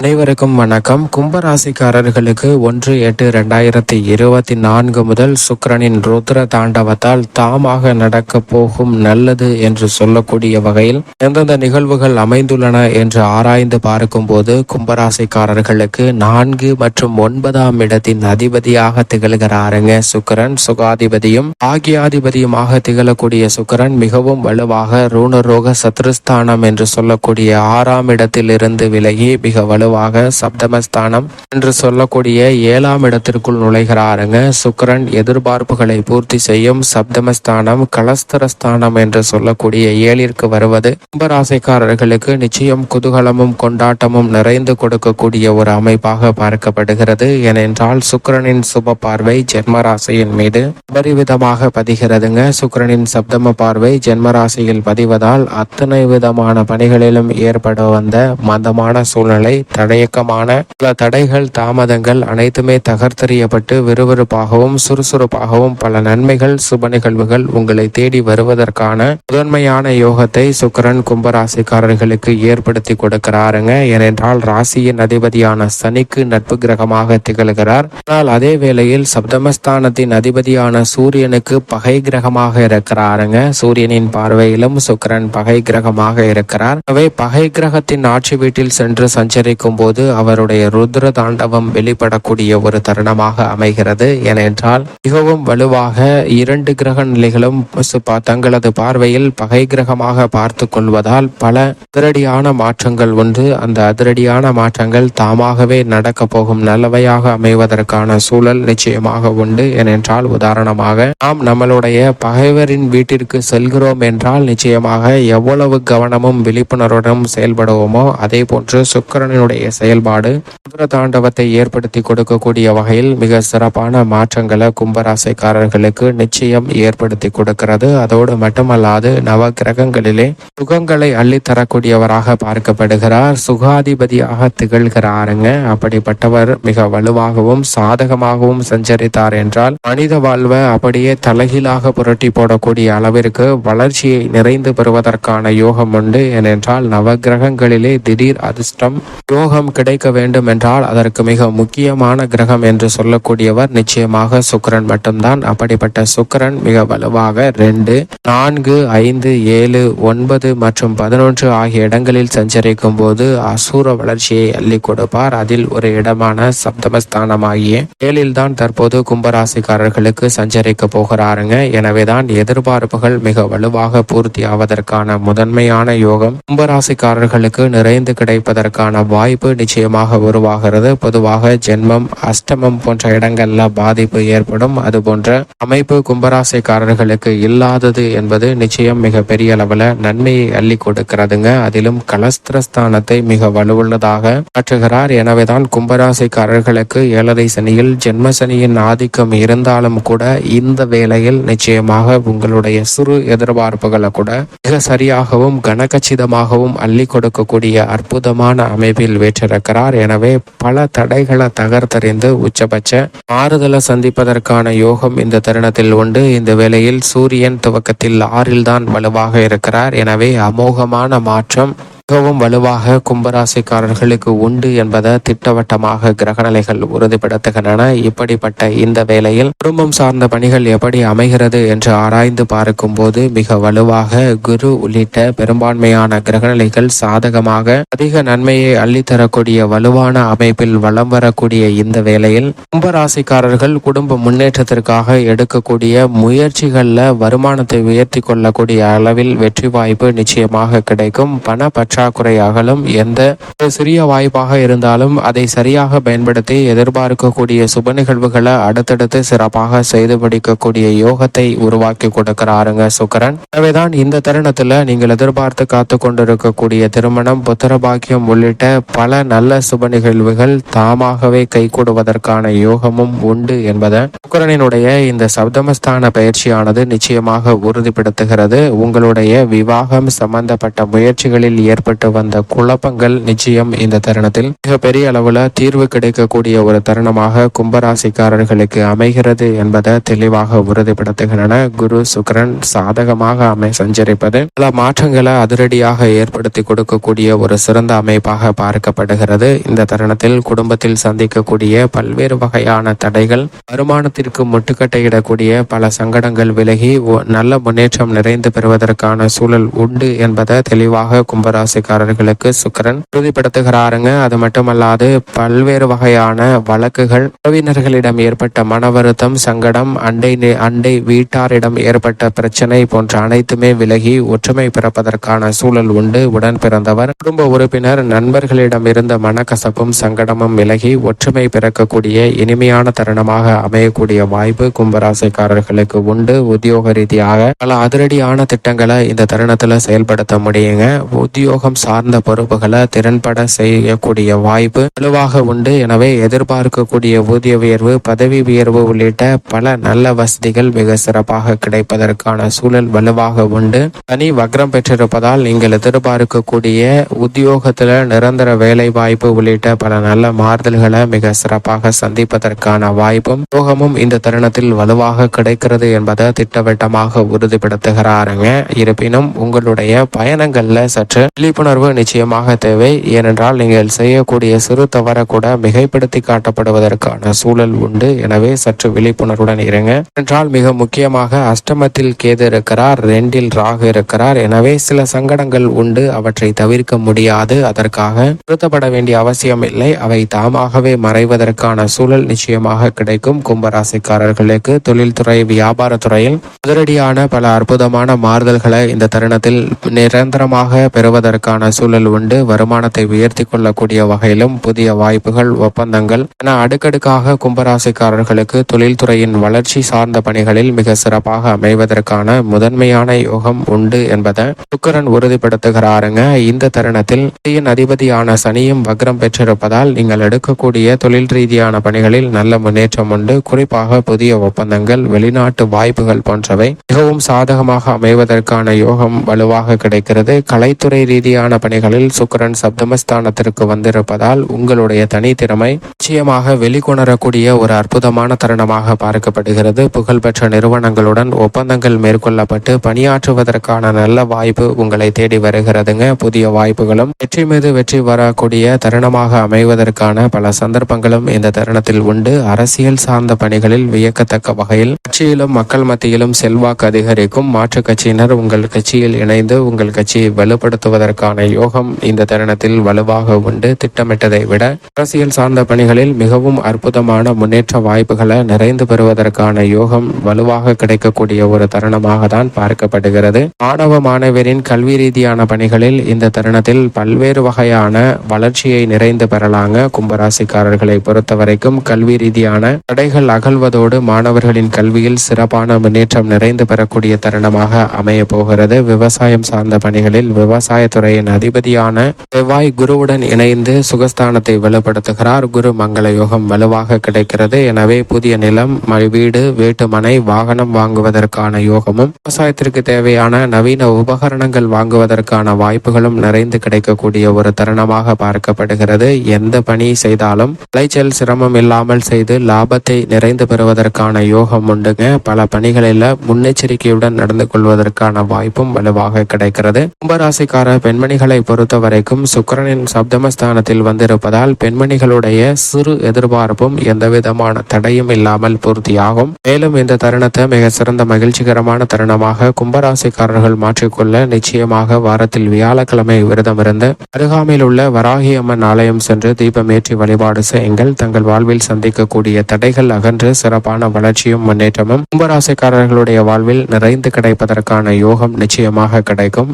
அனைவருக்கும் வணக்கம். கும்பராசிக்காரர்களுக்கு ஒன்று எட்டு ரெண்டாயிரத்தி இருபத்தி நான்கு முதல் சுக்கிரனின் ருத்ர தாண்டவத்தால் தாமாக நடக்க போகும் நல்லது என்று சொல்லக்கூடிய வகையில் எந்தெந்த நிகழ்வுகள் அமைந்துள்ளன என்று ஆராய்ந்து பார்க்கும்போது கும்பராசிக்காரர்களுக்கு நான்கு மற்றும் ஒன்பதாம் இடத்தின் அதிபதியாக திகழ்கிறாருங்க. சுக்கிரன் சுகாதிபதியும் ஆகியாதிபதியுமாக திகழக்கூடிய சுக்கிரன் மிகவும் வலுவாக ரூணரோக சத்ருஸ்தானம் என்று சொல்லக்கூடிய ஆறாம் இடத்தில் இருந்து விலகி மிக வலுவாக சப்தமஸ்தானம் என்று சொல்லக்கூடிய ஏழாம் இடத்திற்குள் நுழைகிறாருங்க. சுக்கிரன் எதிர்பார்ப்புகளை பூர்த்தி செய்யும் சப்தமஸ்தானம் கலஸ்தரஸ்தானம் என்று சொல்லக்கூடிய ஏழிற்கு வருவது. கும்பராசைக்காரர்களுக்கு நிச்சயம் குதூகலமும் கொண்டாட்டமும் நிறைந்து கொடுக்கக்கூடிய ஒரு அமைப்பாக பார்க்கப்படுகிறது. ஏனென்றால் சுக்கிரனின் சுப பார்வை ஜென்மராசியின் மீது அபரிவிதமாக பதிகிறதுங்க. சுக்கிரனின் சப்தம பார்வை ஜென்மராசியில் பதிவதால் அத்தனை விதமான பணிகளிலும் ஏற்பட வந்த மந்தமான சூழ்நிலை தடையக்கமான பல தடைகள் தாமதங்கள் அனைத்துமே தகர்த்தெறியப்பட்டு விறுவிறுப்பாகவும் சுறுசுறுப்பாகவும் பல நன்மைகள் சுப நிகழ்வுகள் உங்களை தேடி வருவதற்கான முதன்மையான யோகத்தை சுக்கிரன் கும்பராசிக்காரர்களுக்கு ஏற்படுத்தி கொடுக்கிறாருங்க. ஏனென்றால் ராசியின் அதிபதியான சனிக்கு நட்பு கிரகமாக திகழ்கிறார். ஆனால் அதே வேளையில் சப்தமஸ்தானத்தின் அதிபதியான சூரியனுக்கு பகை கிரகமாக இருக்கிறாருங்க. சூரியனின் பார்வையிலும் சுக்கிரன் பகை கிரகமாக இருக்கிறார். அவை பகை கிரகத்தின் ஆட்சி வீட்டில் சென்று சஞ்சரிக்கும் போது அவருடைய ருத்ர தாண்டவம் வெளிப்படக்கூடிய ஒரு தருணமாக அமைகிறது. ஏனென்றால் மிகவும் வலுவாக இரண்டு கிரக நிலைகளும் தங்களது பார்வையில் பகை கிரகமாக பார்த்து கொள்வதால் பல அதிரடியான மாற்றங்கள் உண்டு. அந்த அதிரடியான மாற்றங்கள் தாமாகவே நடக்க போகும் நல்லவையாக அமைவதற்கான சூழல் நிச்சயமாக உண்டு. ஏனென்றால் உதாரணமாக நாம் நம்மளுடைய பகைவரின் வீட்டிற்கு செல்கிறோம் என்றால் நிச்சயமாக எவ்வளவு கவனமும் விழிப்புணர்வுடன் செயல்படுவோமோ அதே போன்று சுக்கரனுடைய அவருடைய செயல்பாடு. ருத்ர தாண்டவத்தை ஏற்படுத்தி கொடுக்கக்கூடிய வகையில் மிக சிறப்பான மாற்றங்களை கும்பராசைக்காரர்களுக்கு நிச்சயம் ஏற்படுத்தி கொடுக்கிறது. அதோடு மட்டுமல்லாது நவ கிரகங்களிலே சுகங்களை அள்ளித்தரக்கூடியவராக பார்க்கப்படுகிறார். சுகாதிபதியாக திகழ்கிறாருங்க. அப்படிப்பட்டவர் மிக வலுவாகவும் சாதகமாகவும் சஞ்சரித்தார் என்றால் மனித வாழ்வை அப்படியே தலைகீழாக புரட்டி போடக்கூடிய அளவிற்கு வளர்ச்சியை நிறைந்து பெறுவதற்கான யோகம் உண்டு. ஏனென்றால் நவகிரகங்களிலே திடீர் அதிர்ஷ்டம் யோக யோகம் கிடைக்க வேண்டும் என்றால் அதற்கு மிக முக்கியமான கிரகம் என்று சொல்லக்கூடியவர் நிச்சயமாக சுக்கிரன் மட்டும்தான். அப்படிப்பட்ட சுக்கிரன் மிக வலுவாக ரெண்டு நான்கு ஐந்து ஏழு ஒன்பது மற்றும் பதினொன்று ஆகிய இடங்களில் சஞ்சரிக்கும் போது அசூர வளர்ச்சியை அள்ளி கொடுப்பார். அதில் ஒரு இடமான சப்தமஸ்தானமாகிய ஏழில் தான் தற்போது கும்பராசிக்காரர்களுக்கு சஞ்சரிக்க போகிறாருங்க. எனவேதான் எதிர்பார்ப்புகள் மிக வலுவாக பூர்த்தி ஆவதற்கான முதன்மையான யோகம் கும்பராசிக்காரர்களுக்கு நிறைந்து கிடைப்பதற்கான வாய்ப்பு நிச்சயமாக உருவாகிறது. பொதுவாக ஜென்மம் அஷ்டமம் போன்ற இடங்கள்ல பாதிப்பு ஏற்படும். அது போன்ற அமைப்பு கும்பராசைக்காரர்களுக்கு இல்லாதது என்பது நிச்சயம் மிக பெரிய அளவுல நன்மையை அள்ளி கொடுக்கிறதுங்க. அதிலும் கலஸ்திரஸ்தானத்தை மிக வலுவுள்ளதாக மாற்றுகிறார் எனவேதான் கும்பராசைக்காரர்களுக்கு ஏழரை சனியில் ஜென்ம சனியின் ஆதிக்கம் இருந்தாலும் கூட இந்த வேளையில் நிச்சயமாக உங்களுடைய சிறு எதிர்பார்ப்புகளை கூட மிக சரியாகவும் கனகச்சிதமாகவும் அள்ளி கொடுக்கக்கூடிய அற்புதமான அமைப்பில் வேற்றிருக்கிறார் எனவே பல தடைகளை தகர்த்தறிந்து உச்சபட்ச மாறுதலை சந்திப்பதற்கான யோகம் இந்த தருணத்தில் உண்டு. இந்த வேளையில் சூரியன் துவக்கத்தில் ஆறில் தான் வலுவாக இருக்கிறார். எனவே அமோகமான மாற்றம் மிகவும் வலுவாக கும்பராசிக்காரர்களுக்கு உண்டு என்பதை திட்டவட்டமாக கிரகநிலைகள் உறுதிப்படுத்துகின்றன. இப்படிப்பட்ட இந்த வேளையில் குடும்பம் சார்ந்த பணிகள் எப்படி அமைகிறது என்று ஆராய்ந்து பார்க்கும்போது மிக வலுவாக குரு உள்ளிட்ட பெரும்பான்மையான கிரகநிலைகள் சாதகமாக அதிக நன்மையை அள்ளித்தரக்கூடிய வலுவான அமைப்பில் வலம் வரக்கூடிய இந்த வேளையில் கும்பராசிக்காரர்கள் குடும்ப முன்னேற்றத்திற்காக எடுக்கக்கூடிய முயற்சிகள்ல வருமானத்தை உயர்த்தி கொள்ளக்கூடிய அளவில் வெற்றி வாய்ப்பு நிச்சயமாக கிடைக்கும். பண பற்றாக்குறை அகலும். எந்த ஒரு சிறிய வாய்ப்பாக இருந்தாலும் அதை சரியாக பயன்படுத்தி எதிர்பார்க்கக்கூடிய சுப நிகழ்வுகளை அடுத்தடுத்து சிறப்பாக செய்து முடிக்கக்கூடிய யோகத்தை உருவாக்கி கொடுக்கிறாருங்க சுக்கரன். எனவேதான் இந்த தருணத்துல நீங்கள் எதிர்பார்த்து காத்து கொண்டிருக்கக்கூடிய திருமணம் புத்திர பாக்கியம் உள்ளிட்ட பல நல்ல சுப நிகழ்வுகள் தாமாகவே கைகூடுவதற்கான யோகமும் உண்டு என்பதை சுக்கரனினுடைய இந்த சப்தமஸ்தான பயிற்சியானது நிச்சயமாக உறுதிப்படுத்துகிறது. உங்களுடைய விவாகம் சம்பந்தப்பட்ட முயற்சிகளில் ஏற்ப ஏற்பட்டு வந்த குழப்பங்கள் நிச்சயம் இந்த தருணத்தில். மிக பெரிய அளவுல தீர்வு கிடைக்கக்கூடிய ஒரு தருணமாக கும்பராசிக்காரர்களுக்கு அமைகிறது என்பதை தெளிவாக உறுதிப்படுத்துகின்றன. குரு சுக்கரன் சாதகமாக அமை சஞ்சரிப்பது. பல மாற்றங்களை அதிரடியாக ஏற்படுத்தி கொடுக்கக்கூடிய ஒரு சிறந்த அமைப்பாக பார்க்கப்படுகிறது. இந்த தருணத்தில் குடும்பத்தில் சந்திக்கக்கூடிய பல்வேறு வகையான தடைகள் வருமானத்திற்கு முட்டுக்கட்டையிடக்கூடிய பல சங்கடங்கள் விலகி நல்ல முன்னேற்றம் நிறைந்து பெறுவதற்கான சூழல் உண்டு என்பதை தெளிவாக கும்பராசி கும்பராசிக்காரர்களுக்கு சுக்கிரன் உறுதிப்படுத்துகிறாருங்க. அது மட்டுமல்லாது பல்வேறு வகையான வழக்குகள் உறவினர்களிடம் ஏற்பட்ட மன வருத்தம் சங்கடம் அண்டை அண்டை வீட்டாரிடம் ஏற்பட்ட பிரச்சனை போன்ற அனைத்துமே விலகி ஒற்றுமை பிறப்பதற்கான சூழல் உண்டு. உடன் பிறந்தவர் குடும்ப உறுப்பினர் நண்பர்களிடம் இருந்த மனக்கசப்பும் சங்கடமும் விலகி ஒற்றுமை பிறக்கக்கூடிய இனிமையான தருணமாக அமையக்கூடிய வாய்ப்பு கும்பராசிக்காரர்களுக்கு உண்டு. உத்தியோக ரீதியாக பல அதிரடியான திட்டங்களை இந்த தருணத்துல செயல்படுத்த முடியுங்க. உத்தியோக உத்தியோகம் சார்ந்த பொறுப்புகளை திறன்பட செய்யக்கூடிய வாய்ப்பு வலுவாக உண்டு. எனவே எதிர்பார்க்கக்கூடிய ஊதிய உயர்வு பதவி உயர்வு உள்ளிட்ட பல நல்ல வசதிகள் மிக சிறப்பாக கிடைப்பதற்கான சூழல் வலுவாக உண்டு. தனி வக்ரம் பெற்றிருப்பதால் நீங்கள் எதிர்பார்க்கக்கூடிய உத்தியோகத்துல நிரந்தர வேலை வாய்ப்பு உள்ளிட்ட பல நல்ல மாறுதல்களை மிக சிறப்பாக சந்திப்பதற்கான வாய்ப்பும் யோகமும் இந்த தருணத்தில் வலுவாக கிடைக்கிறது என்பதை திட்டவட்டமாக உறுதிப்படுத்துகிறாருங்க. இருப்பினும் உங்களுடைய பயணங்கள்ல சற்று விழிப்புணர்வு நிச்சயமாக தேவை. ஏனென்றால் நீங்கள் செய்யக்கூடிய சிறு தவற கூட மிகைப்படுத்தி காட்டப்படுவதற்கான சூழல் உண்டு. எனவே சற்று விழிப்புணர்வுடன் இருங்க. என்றால் மிக முக்கியமாக அஷ்டமத்தில் கேது இருக்கிறார் ரெண்டில் ராகு இருக்கிறார். எனவே சில சங்கடங்கள் உண்டு. அவற்றை தவிர்க்க முடியாது. அதற்காக திருத்தப்பட வேண்டிய அவசியம் இல்லை. அவை தாமாகவே மறைவதற்கான சூழல் நிச்சயமாக கிடைக்கும். கும்பராசிக்காரர்களுக்கு தொழில்துறை வியாபாரத்துறையில் அதிரடியான பல அற்புதமான மாறுதல்களை இந்த தருணத்தில் நிரந்தரமாக பெறுவதற்கு பெறுவதற்கான சூழல் உண்டு. வருமானத்தை உயர்த்தி கொள்ளக்கூடிய வகையிலும் புதிய வாய்ப்புகள் ஒப்பந்தங்கள். என அடுக்கடுக்காக கும்பராசிக்காரர்களுக்கு தொழில்துறையின் வளர்ச்சி சார்ந்த பணிகளில் மிக சிறப்பாக அமைவதற்கான முதன்மையான யோகம் உண்டு என்பதை சுக்கரன் உறுதிப்படுத்துகிறாருங்க. இந்த தருணத்தில் அதிபதியான சனியும் வக்ரம் பெற்றிருப்பதால் நீங்கள் எடுக்கக்கூடிய தொழில் ரீதியான பணிகளில் நல்ல முன்னேற்றம் உண்டு. குறிப்பாக புதிய ஒப்பந்தங்கள் வெளிநாட்டு வாய்ப்புகள் போன்றவை மிகவும் சாதகமாக அமைவதற்கான யோகம் வலுவாக கிடைக்கிறது. கலைத்துறை ரீதி ரீதியான பணிகளில் சுக்கரன் சப்தமஸ்தானத்திற்கு வந்திருப்பதால் உங்களுடைய தனித்திறமை நிச்சயமாக வெளிக்கொணரக்கூடிய ஒரு அற்புதமான தருணமாக பார்க்கப்படுகிறது. புகழ்பெற்ற நிறுவனங்களுடன் ஒப்பந்தங்கள் மேற்கொள்ளப்பட்டு பணியாற்றுவதற்கான நல்ல வாய்ப்பு உங்களை தேடி வருகிறதுங்க. புதிய வாய்ப்புகளும் வெற்றி மீது வெற்றி வரக்கூடிய தருணமாக அமைவதற்கான பல சந்தர்ப்பங்களும் இந்த தருணத்தில் உண்டு. அரசியல் சார்ந்த பணிகளில் வியக்கத்தக்க வகையில் கட்சியிலும் மக்கள் மத்தியிலும் செல்வாக்கு அதிகரிக்கும். மாற்றுக் கட்சியினர் உங்கள் கட்சியில் இணைந்து உங்கள் கட்சியை வலுப்படுத்துவதற்கான யோகம் இந்த தருணத்தில் வலுவாக உண்டு. திட்டமிட்டதை விட அரசியல் சார்ந்த பணிகளில் மிகவும் அற்புதமான முன்னேற்ற வாய்ப்புகளை நிறைந்து பெறுவதற்கான யோகம் வலுவாக கிடைக்கக்கூடிய ஒரு தருணமாக தான் பார்க்கப்படுகிறது. மாணவ மாணவரின் கல்வி ரீதியான பணிகளில் இந்த தருணத்தில் பல்வேறு வகையான வளர்ச்சியை நிறைந்து பெறலாங்க. கும்பராசிக்காரர்களை பொறுத்தவரைக்கும் கல்வி ரீதியான தடைகள் அகழ்வதோடு மாணவர்களின் கல்வியில் சிறப்பான முன்னேற்றம் நிறைந்து பெறக்கூடிய தருணமாக அமைய போகிறது. விவசாயம் சார்ந்த பணிகளில் விவசாயத்துறை துறையின் அதிபதியான செவ்வாய் குருவுடன் இணைந்து சுகஸ்தானத்தை வலுப்படுத்துகிறார். குரு மங்கள யோகம் வலுவாக கிடைக்கிறது. எனவே புதிய நிலம் வீடு வீட்டுமனை வாகனம் வாங்குவதற்கான யோகமும் விவசாயத்திற்கு தேவையான நவீன உபகரணங்கள் வாங்குவதற்கான வாய்ப்புகளும் நிறைந்து கிடைக்கக்கூடிய ஒரு தருணமாக பார்க்கப்படுகிறது. எந்த பணி செய்தாலும் விளைச்சல் சிரமம் இல்லாமல் செய்து லாபத்தை நிறைந்து பெறுவதற்கான யோகம் உண்டுங்க. பல பணிகளில் முன்னெச்சரிக்கையுடன் நடந்து கொள்வதற்கான வாய்ப்பும் வலுவாக கிடைக்கிறது. கும்பராசிக்கார பெண் பெண்மணிகளை பொறுத்த வரைக்கும் சுக்கிரனின் சப்தமஸ்தானத்தில் வந்திருப்பதால் பெண்மணிகளுடைய சிறு எதிர்பார்ப்பும் எந்தவிதமான தடையும் இல்லாமல் பூர்த்தியாகும். மேலும் இந்த தருணத்தை மிக சிறந்த மகிழ்ச்சிகரமான தருணமாக கும்பராசிக்காரர்கள் மாற்றிக்கொள்ள நிச்சயமாக வாரத்தில் வியாழக்கிழமை விரதமிருந்து அருகாமையில் உள்ள வராகி அம்மன் ஆலயம் சென்று தீபமேற்றி வழிபாடு செய்யுங்கள். தங்கள் வாழ்வில் சந்திக்கக்கூடிய தடைகள் அகன்று சிறப்பான வளர்ச்சியும் முன்னேற்றமும் கும்பராசிக்காரர்களுடைய வாழ்வில் நிறைந்து கிடைப்பதற்கான யோகம் நிச்சயமாக கிடைக்கும்.